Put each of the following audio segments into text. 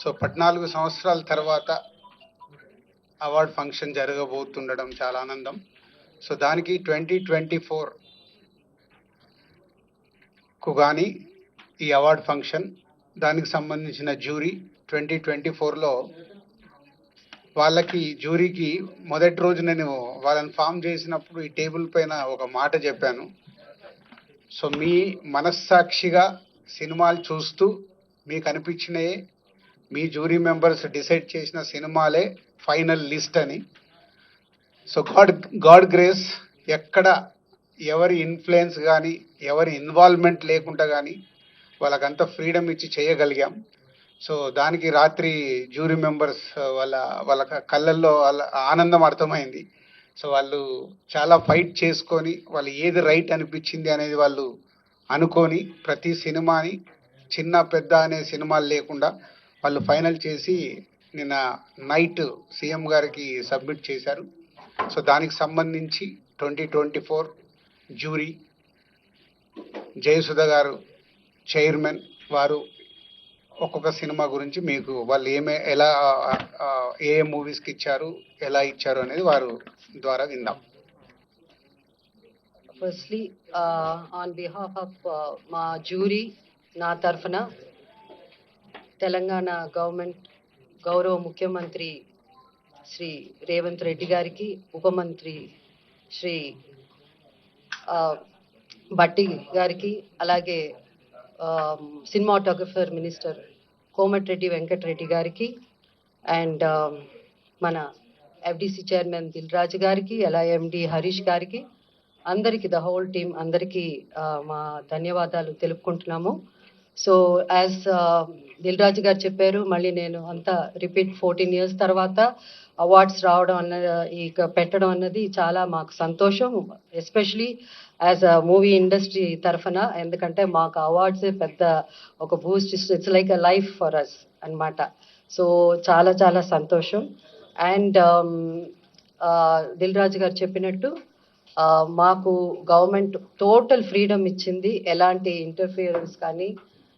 So పద్నాలుగు సంవత్సరాల తర్వాత అవార్డ్ ఫంక్షన్ జరగబోతుండడం చాలా ఆనందం. సో దానికి ట్వంటీ ట్వంటీ ఫోర్కు కానీ ఈ అవార్డ్ ఫంక్షన్ దానికి సంబంధించిన జ్యూరీ ట్వంటీ ట్వంటీ ఫోర్లో వాళ్ళకి జ్యూరీకి మొదటి రోజు నేను వాళ్ళని ఫామ్ చేసినప్పుడు ఈ టేబుల్ పైన ఒక మాట చెప్పాను. సో మీ మనస్సాక్షిగా సినిమాలు చూస్తూ మీకు అనిపించినయే మీ జ్యూరీ మెంబర్స్ డిసైడ్ చేసిన సినిమాలే ఫైనల్ లిస్ట్ అని. సో గాడ్ గాడ్ గ్రేస్ ఎక్కడ ఎవరి ఇన్ఫ్లుయెన్స్ కానీ ఎవరి ఇన్వాల్వ్మెంట్ లేకుండా కానీ వాళ్ళకంత ఫ్రీడమ్ ఇచ్చి చేయగలిగాం. సో దానికి రాత్రి జ్యూరీ మెంబర్స్ వాళ్ళ వాళ్ళ కళ్ళల్లో వాళ్ళ ఆనందం అర్థమైంది. సో వాళ్ళు చాలా ఫైట్ చేసుకొని వాళ్ళు ఏది రైట్ అనిపించింది అనేది వాళ్ళు అనుకొని ప్రతి సినిమాని చిన్న పెద్ద అనే సినిమాలు లేకుండా వాళ్ళు ఫైనల్ చేసి నిన్న నైట్ సీఎం గారికి సబ్మిట్ చేశారు. సో దానికి సంబంధించి twenty twenty four jury Jayasudha గారు చైర్మన్ వారు ఒక్కొక్క సినిమా గురించి మీకు వాళ్ళు ఏమే ఎలా ఏ ఏ మూవీస్కి ఇచ్చారు ఎలా ఇచ్చారు అనేది వారు ద్వారా విందాం. ఫస్ట్లీ ఆన్ బిహాఫ్ ఆఫ్ మా జ్యూరీ నా తరఫున తెలంగాణ గవర్నమెంట్ గౌరవ ముఖ్యమంత్రి శ్రీ రేవంత్ రెడ్డి గారికి ఉప మంత్రి శ్రీ భట్టి గారికి అలాగే సినిమాటోగ్రఫర్ మినిస్టర్ కోమటిరెడ్డి వెంకటరెడ్డి గారికి అండ్ మన ఎఫ్డిసి చైర్మన్ దిల్ రాజు గారికి అలా ఎండి హరీష్ గారికి అందరికీ ద హోల్ టీం అందరికీ మా ధన్యవాదాలు తెలుపుకుంటున్నాము. So as uh, Dil Raju గారు చెప్పారు మళ్ళీ నేను అంతా రిపీట్ ఫోర్టీన్ ఇయర్స్ తర్వాత అవార్డ్స్ రావడం అన్న ఇక పెట్టడం అన్నది చాలా మాకు సంతోషం especially as a movie industry తరఫున ఎందుకంటే మాకు అవార్డ్స్ పెద్ద ఒక boost it's like a life for us అన్నమాట. సో చాలా చాలా సంతోషం. అండ్ um, దిల్ రాజు గారు చెప్పినట్టు మాకు గవర్నమెంట్ టోటల్ ఫ్రీడమ్ ఇచ్చింది ఎలాంటి ఇంటర్ఫియరెన్స్ కానీ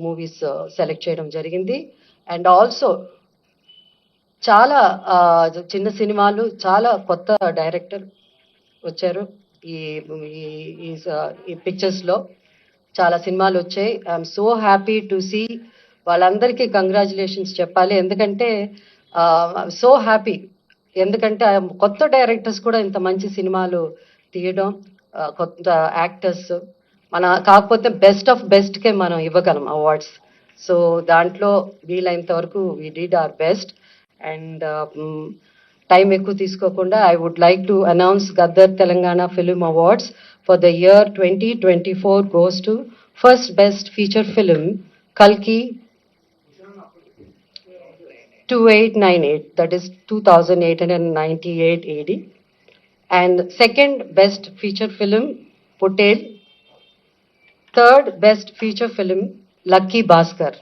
మూవీస్ సెలెక్ట్ చేయడం జరిగింది. అండ్ ఆల్సో చాలా చిన్న సినిమాలు చాలా కొత్త డైరెక్టర్ వచ్చారు. ఈ ఈ- పిక్చర్స్లో ఈ చాలా సినిమాలు వచ్చాయి. I'm so happy to see వాళ్ళందరికీ కంగ్రాచులేషన్స్ చెప్పాలి. ఎందుకంటే సో హ్యాపీ ఎందుకంటే కొత్త డైరెక్టర్స్ కూడా ఇంత మంచి సినిమాలు తీయడం కొత్త యాక్టర్స్ మన కాకపోతే బెస్ట్ ఆఫ్ బెస్ట్కే మనం ఇవ్వగలం అవార్డ్స్ సో దాంట్లో వీలైనంత వరకు we did our best and time ఎక్కువ తీసుకోకుండా I would like to announce Gaddar Telangana film awards for the year twenty twenty four goes to first best feature film కల్కి 2898, that is 2898 AD. And second best feature film, Patel. Third best feature film, Lucky Bhaskar.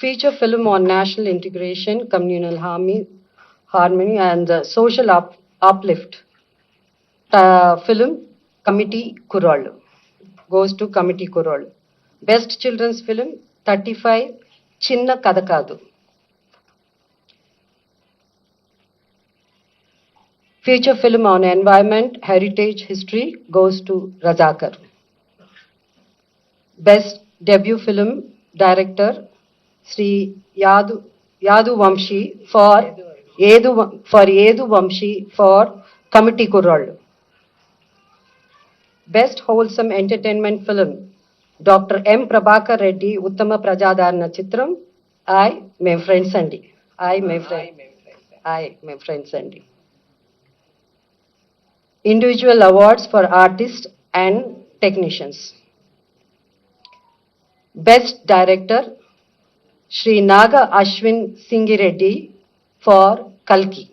Feature film on national integration, communal harmony, harmony and uh, social up, uplift. Uh, film, Committee Kurol. Goes to Committee Kurol. Best children's film thirty five Chinna Katha Kaadu future film on environment heritage history goes to Razakar best debut film director Shri Yadu Yadu Vamsi for ఏదు for ఏదు Vamsi for committee Kurrallu best wholesome entertainment film doctor M Prabhakar Reddy ఉత్తమ ప్రజాదరణ చిత్రం I మేము friends అండి I మే friend I మేము individual awards for artists and technicians. Best Director Sri Naga Ashwin Singireddy, for Kalki.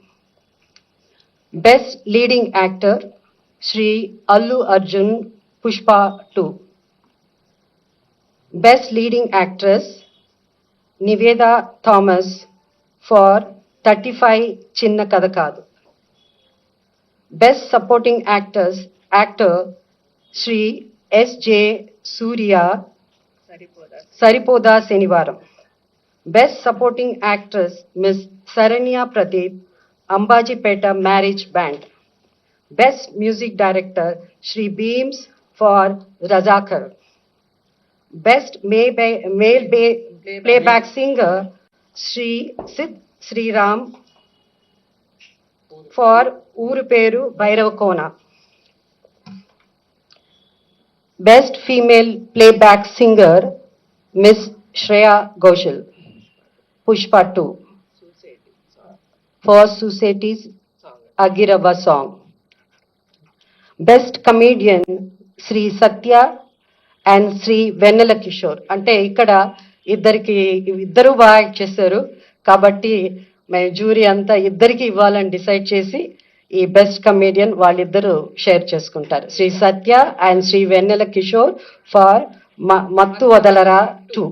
Best Leading Actor Sri Allu Arjun Pushpa 2. Best Leading Actress Niveda Thomas for 35 Chinna Kadakadu. Best Supporting Actors, Actor, Sri S.J. Surya Saripoda Senivaram. Best Supporting Actress Miss Saranya Pradeep, Ambajipeta Marriage Band. Best Music Director Sri Beams for Razakar. Best Male Ba- Playback Singer Sri Sid Sri Ram for Ooru Peru Bhairavakona best female playback singer miss Shreya Ghoshal Pushpa two first సొసైటీస్ అగిరవ song best comedian Shri Satya and Shri Vennela Kishore అంటే ఇక్కడ ఇద్దరికి ఇద్దరు బాగా చేశారు. కాబట్టి మే jury అంతా ఇద్దరికి ఇవ్వాలని డిసైడ్ చేసి ఈ బెస్ట్ కమేడియన్ వాళ్ళిద్దరూ షేర్ చేసుకుంటారు. Shri Satya and Shri Vennela Kishore for Mathu Vadalara two.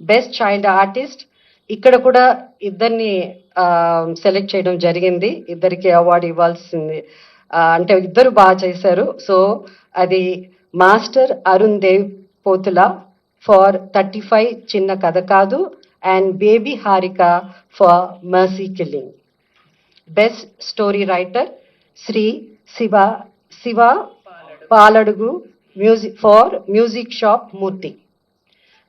Best child artist. ఇక్కడ కూడా ఇద్దరిని సెలెక్ట్ చేయడం జరిగింది. ఇద్దరికి అవార్డు ఇవ్వాల్సింది. అంటే ఇద్దరు బాగా చేశారు. సో అది master Arun Dev Pothula for thirty five Chinna Katha Kaadu. And baby Harika for mercy killing. Best story writer Shri Shiva Shiva Paladugu music for music shop Murthy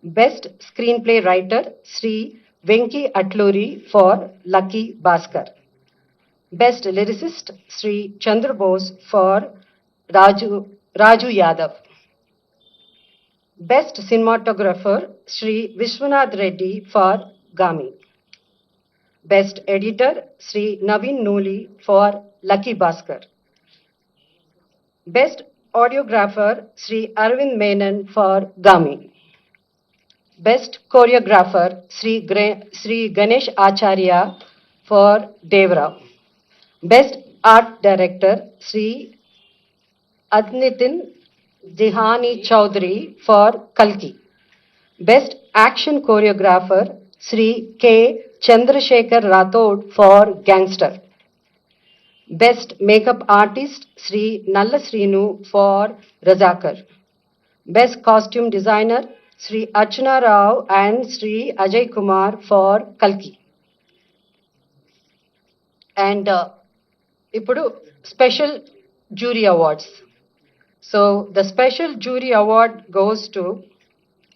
best screenplay writer Shri Venky Atluri for lucky Bhaskar best lyricist Shri Chandrabose for Raju Raju Yadav best cinematographer Shri Vishwanath Reddy for Gaami Best Editor Sri Naveen Noli for Lucky Bhaskar. Best Audiographer Sri Arvind Menon for Gami. Best Choreographer Sri, Sri Ganesh Acharya for Devrao. Best Art Director Sri Adnitin Jihani Chowdhury for Kalki. Best Action Choreographer choreographer Shri K Chandrashekhar Rathod for gangster best makeup artist Shri Nalla Srinu for Razakar best costume designer Shri Archana Rao and Shri Ajay Kumar for కల్కి and ఇప్పుడు special jury awards so the special jury award goes to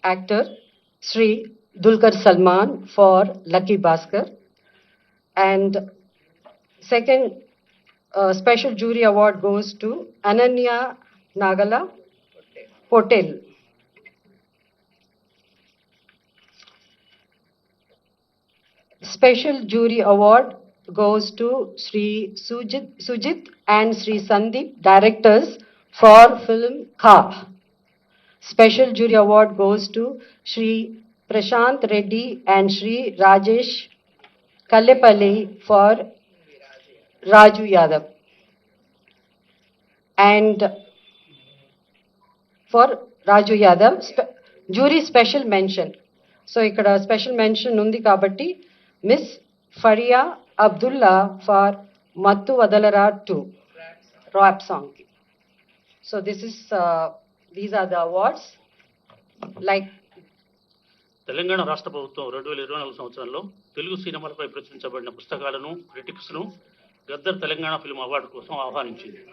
actor Shri Dulkar Salman for Lucky Bhaskar. And second uh, special jury award goes to Ananya Nagala Potel. Special jury award goes to Sri Sujit, Sujit and Sri Sandeep, directors for film Ka. Special jury award goes to Sri Prashant Reddy and Sri Rajesh Kallepalli for Raju Yadav. And for Raju Yadav jury special mention so ఇక్కడ special mention ఉంది కాబట్టి miss Faria Abdullah for Mathu Vadalara two rap సాంగ్కి so this is these are the awards like Telangana రాష్ట్ర ప్రభుత్వం రెండు వేల ఇరవై నాలుగు సంవత్సరంలో తెలుగు సినిమాలపై ప్రచురించబడిన పుస్తకాలను క్రిటిక్స్ను గద్దర్ తెలంగాణ ఫిల్మ్ అవార్డు కోసం ఆహ్వానించింది.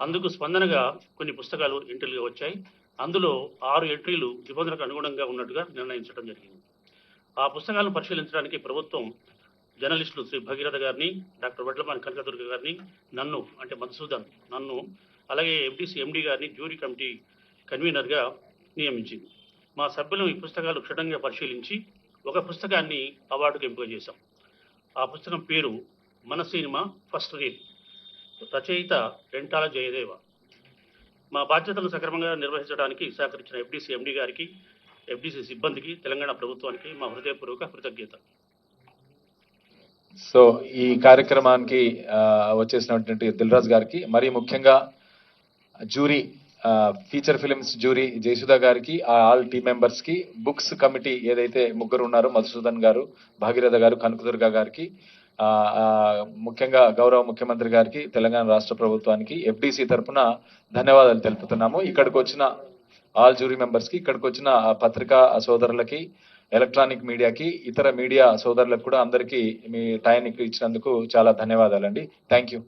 అందుకు స్పందనగా కొన్ని పుస్తకాలు ఎంట్రీలుగా వచ్చాయి. అందులో ఆరు ఎంట్రీలు నిబంధనలకు అనుగుణంగా ఉన్నట్టుగా నిర్ణయించడం జరిగింది. ఆ పుస్తకాలను పరిశీలించడానికి ప్రభుత్వం జర్నలిస్టులు శ్రీ భగీరథ గారిని డాక్టర్ వడ్లమాని కనకదుర్గ గారిని నన్ను అంటే మధుసూదన్ నన్ను అలాగే ఎంపీసీ ఎండి గారిని జ్యూరీ కమిటీ కన్వీనర్గా నియమించింది. మా సభ్యులు ఈ పుస్తకాలు క్షుణ్ణంగా పరిశీలించి ఒక పుస్తకాన్ని అవార్డుకు ఎంపిక చేశాం. ఆ పుస్తకం పేరు మన సినిమా ఫస్ట్ రీడ్ రచయిత రెంటాల జయదేవ. మా బాధ్యతలను సక్రమంగా నిర్వహించడానికి సహకరించిన ఎఫ్డీసీ ఎండి గారికి ఎఫ్డీసీ సిబ్బందికి తెలంగాణ ప్రభుత్వానికి మా హృదయపూర్వక కృతజ్ఞత. సో ఈ కార్యక్రమానికి వచ్చేసినటువంటి దిల్రాజ్ గారికి మరీ ముఖ్యంగా jury feature films jury Jayasudha గారికి ఆ ఆల్ టీమ్ మెంబర్స్కి బుక్స్ కమిటీ ఏదైతే ముగ్గురు ఉన్నారో మధుసూదన్ గారు భాగీరథ గారు కనకదుర్గ గారికి ముఖ్యంగా గౌరవ ముఖ్యమంత్రి గారికి తెలంగాణ రాష్ట్ర ప్రభుత్వానికి ఎఫ్డిసి తరఫున ధన్యవాదాలు తెలుపుతున్నాము. ఇక్కడికి వచ్చిన ఆల్ జ్యూరీ మెంబర్స్కి ఇక్కడికి వచ్చిన పత్రికా సోదరులకి ఎలక్ట్రానిక్ మీడియాకి ఇతర మీడియా సోదరులకు కూడా అందరికీ మీ టైం ఇచ్చినందుకు చాలా ధన్యవాదాలండి. Thank you